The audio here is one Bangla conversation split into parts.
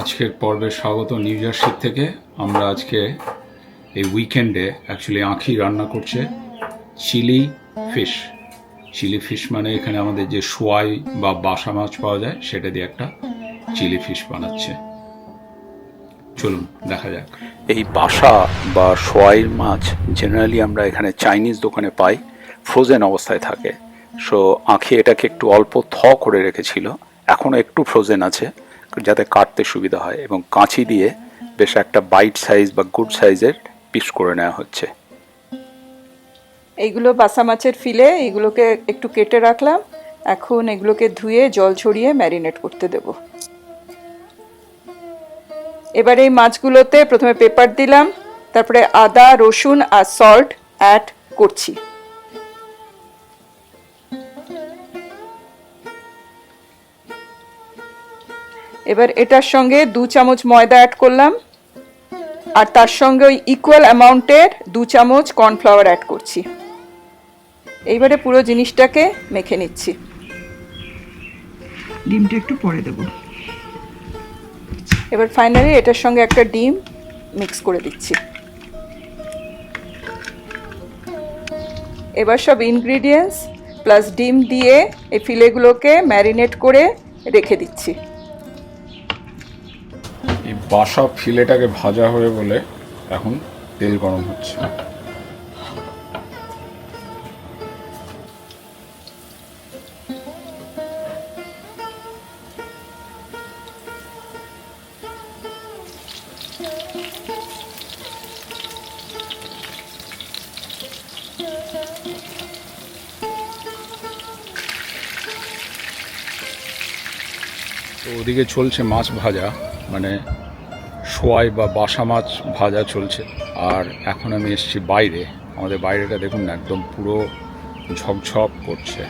আজকের পর্বে স্বাগত নিউ জার্সি থেকে। আমরা আজকে এই উইকেন্ডে অ্যাকচুয়ালি আঁখি রান্না করছে চিলি ফিশ। চিলি ফিশ মানে এখানে আমাদের যে সোয়াই বা বাসা মাছ পাওয়া যায়, সেটা দিয়ে একটা চিলি ফিশ বানাচ্ছে। চলুন, দেখা যাক। এই বাসা বা সোয়াইয়ের মাছ জেনারেলি আমরা এখানে চাইনিজ দোকানে পাই ফ্রোজেন অবস্থায় থাকে। সো আঁখি এটাকে একটু অল্প থ করে রেখেছিল এখনও একটু ফ্রোজেন আছে। যাতে কাটতে সুবিধা হয় এবং কাঁচি দিয়ে বেশ একটা বাইট সাইজ বা গুড সাইজের পিস করে নেওয়া হচ্ছে। এইগুলো বাসা মাছের ফিলে এইগুলোকে একটু কেটে রাখলাম। এখন এগুলোকে ধুয়ে জল ছড়িয়ে ম্যারিনেট করতে দেব। এবার এই মাছগুলোতে প্রথমে পেপার দিলাম, তারপরে আদা, রসুন আর সল্ট অ্যাড করছি। এবার এটার সঙ্গে দু চামচ ময়দা অ্যাড করলাম। আর তার সঙ্গে ওই ইকুয়াল অ্যামাউন্টের দু চামচ কর্নফ্লাওয়ার অ্যাড করছি। এইবারে পুরো জিনিসটাকে মেখে নিচ্ছি। ডিমটা একটু পরে দেবো। এবার ফাইনালি এটার সঙ্গে একটা ডিম মিক্স করে দিচ্ছি। এবার সব ইনগ্রিডিয়েন্টস প্লাস ডিম দিয়ে এই ফিলেগুলোকে ম্যারিনেট করে রেখে দিচ্ছি। বাসা ফিলেটাকে ভাজা হয়ে বলে এখন তেল গরম হচ্ছে। তো ওদিকে চলছে মাছ ভাজা মানে সোয়াই বা বাসা মাছ ভাজা চলছে। আর এখন আমি এসেছি বাইরে। আমাদের বাইরেটা দেখুন একদম পুরো ঝকঝক করছে।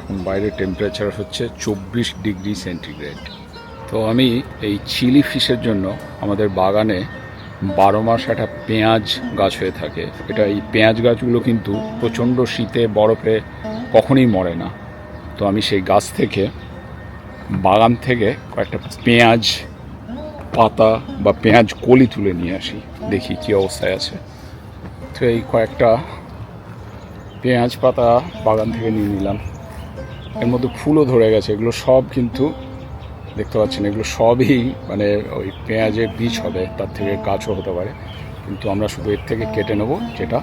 এখন বাইরে টেম্পারেচার হচ্ছে চব্বিশ ডিগ্রি সেন্টিগ্রেড তো আমি এই চিলি ফিশের জন্য আমাদের বাগানে বারো মাস একটা পেঁয়াজ গাছ হয়ে থাকে। এটা এই পেঁয়াজ গাছগুলো কিন্তু প্রচণ্ড শীতে, বরফে কখনোই মরে না। তো আমি সেই গাছ থেকে, বাগান থেকে কয়েকটা পেঁয়াজ পাতা বা পেঁয়াজ কলি তুলে নিয়ে আসি, দেখি কী অবস্থায় আছে। তো এই কয়েকটা পেঁয়াজ পাতা বাগান থেকে নিয়ে নিলাম। এর মধ্যে ফুলও ধরে গেছে, এগুলো সব কিন্তু দেখতে পাচ্ছেন, এগুলো সবই মানে ওই পেঁয়াজের বীজ হবে, তার থেকে গাছও হতে পারে। কিন্তু আমরা শুধু এর থেকে কেটে নেব যেটা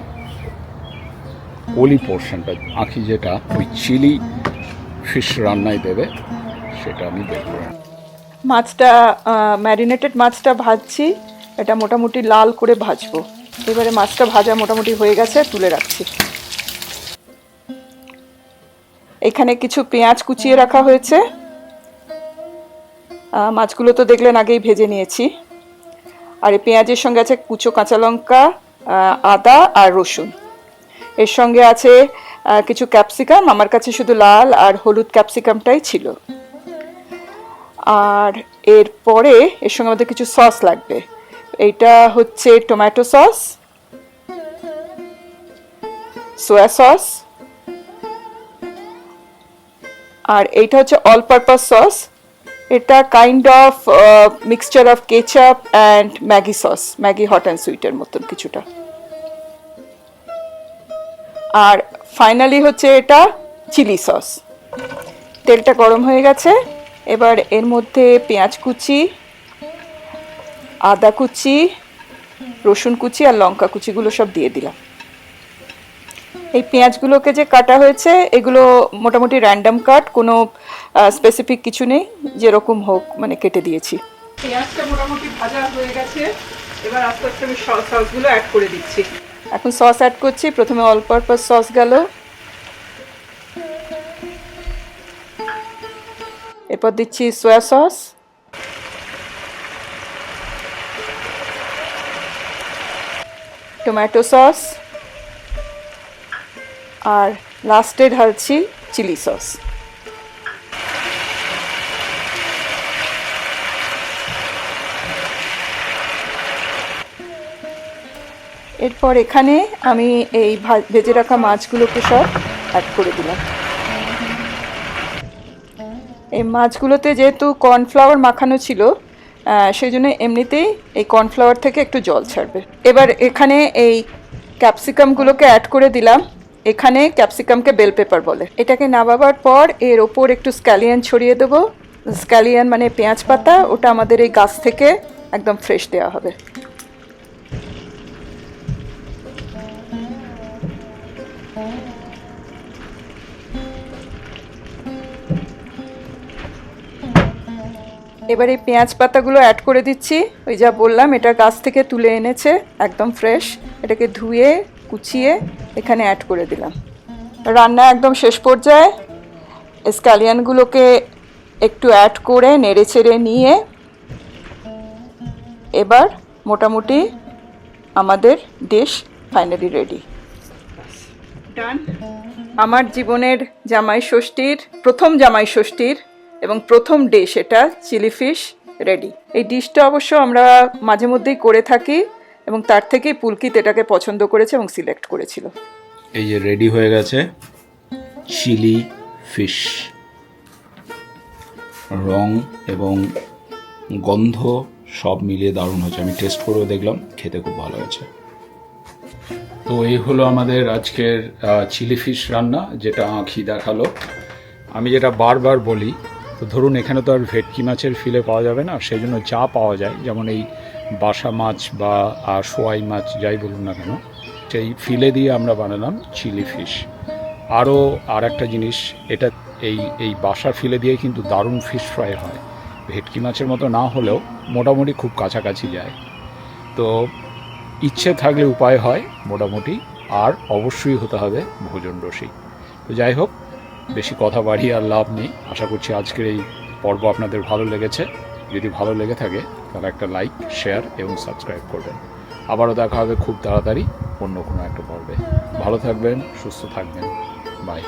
কলি পোর্শনটা আঁকি যেটা ওই চিলি ফিশ রান্নায় দেবে, সেটা আমি বের। মাছটা ম্যারিনেটেড মাছটা ভাজছি। এটা মোটামুটি লাল করে ভাজবো। এবারে মাছটা ভাজা মোটামুটি হয়ে গেছে, তুলে রাখছি। এখানে কিছু পেঁয়াজ কুচিয়ে রাখা হয়েছে। মাছগুলো তো দেখলেন আগেই ভেজে নিয়েছি। আর এই পেঁয়াজের সঙ্গে আছে কুচো কাঁচা লঙ্কা আদা আর রসুন। এর সঙ্গে আছে কিছু ক্যাপসিকাম আমার কাছে শুধু লাল আর হলুদ ক্যাপসিকামটাই ছিল। আর এরপরে এর সঙ্গে আমাদের কিছু সস লাগবে। এইটা হচ্ছে টমেটো সস সোয়া সস আর এইটা হচ্ছে অল পারপাস সস এটা kind of mixture of ketchup and Maggi sauce Maggi hot and সুইটের মতন কিছুটা। আর ফাইনালি হচ্ছে এটা চিলি সস তেলটা গরম হয়ে গেছে। এবার এর মধ্যে পেঁয়াজ কুচি আদা কুচি রসুন কুচি আর লঙ্কা কুচিগুলো সব দিয়ে দিলাম। এই পেঁয়াজগুলোকে যে কাটা হয়েছে এগুলো মোটামুটি র্যান্ডাম কাট কোনো স্পেসিফিক কিছু নেই যেরকম হোক মানে কেটে দিয়েছি। পেঁয়াজটা মোটামুটি ভাজা হয়ে গেছে এবার আস্তে আস্তে আমি সসগুলো অ্যাড করে দিচ্ছি। এখন সস অ্যাড করছি প্রথমে অল পারপাস সস গেল। এরপর দিচ্ছি সোয়া সস টমেটো সস আর লাস্টে ঢালছি চিলি সস এরপর এখানে আমি এই ভেজে রাখা মাছগুলোকে সব অ্যাড করে দিলাম। এই মাছগুলোতে যেহেতু কর্নফ্লাওয়ার মাখানো ছিল সেই জন্য এমনিতেই এই কর্নফ্লাওয়ার থেকে একটু জল ছাড়বে। এবার এখানে এই ক্যাপসিকামগুলোকে অ্যাড করে দিলাম। এখানে ক্যাপসিকামকে বেল পেপার বলে। এটাকে নামাবার পর এর ওপর একটু স্ক্যালিয়ান ছড়িয়ে দেবো। স্ক্যালিয়ান মানে পেঁয়াজ পাতা, ওটা আমাদের এই গাছ থেকে একদম ফ্রেশ দেওয়া হবে। এবার পেঁয়াজ পাতাগুলো অ্যাড করে দিচ্ছি। ওই যা বললাম, এটা গাছ থেকে তুলে এনেছে, একদম ফ্রেশ এটাকে ধুয়ে, কুচিয়ে এখানে অ্যাড করে দিলাম। রান্না একদম শেষ পর্যায়ে। স্ক্যালিয়ানগুলোকে একটু অ্যাড করে নেড়ে চেড়ে নিয়ে এবার মোটামুটি আমাদের ডিশ ফাইনালি রেডি ডান আমার জীবনের জামাই ষষ্ঠীর, প্রথম জামাই ষষ্ঠীর এবং প্রথম ডিশ এটা চিলি ফিশ রেডি এই ডিশটা অবশ্য আমরা মাঝে মধ্যেই করে থাকি এবং তার থেকেই পুলকিত এটাকে পছন্দ করেছে এবং সিলেক্ট করেছিল। এই যে রেডি হয়ে গেছে চিলি ফিশ রং এবং গন্ধ সব মিলিয়ে দারুণ হয়েছে। আমি টেস্ট করেও দেখলাম, খেতে খুব ভালো হয়েছে। তো এই হলো আমাদের আজকের চিলি ফিশ রান্না, যেটা আঁখি দেখাল। আমি যেটা বারবার বলি তো ধরুন, এখানে তো আর ভেটকি মাছের ফিলে পাওয়া যাবে না, সেই জন্য যা পাওয়া যায়, যেমন এই বাসা মাছ বা সোয়াই মাছ যাই বলুন না কেন, সেই ফিলে দিয়ে আমরা বানালাম চিলি ফিশ আরও আর একটা জিনিস, এটা এই এই বাসা ফিলে দিয়ে কিন্তু দারুণ ফিশ ফ্রাই হয়। ভেটকি মাছের মতো না হলেও মোটামুটি খুব কাছাকাছি যায়। তো ইচ্ছে থাকলে উপায় হয় মোটামুটি, আর অবশ্যই হতে হবে ভোজন রসিক। তো যাই হোক বেশি কথা বাড়িয়ে আর লাভ নেই। আশা করছি আজকের এই পর্ব আপনাদের ভালো লেগেছে। যদি ভালো লেগে থাকে, তাহলে একটা লাইক শেয়ার এবং সাবস্ক্রাইব করবেন। আবারও দেখা হবে খুব তাড়াতাড়ি অন্য কোনো একটা পর্বে। ভালো থাকবেন, সুস্থ থাকবেন। বাই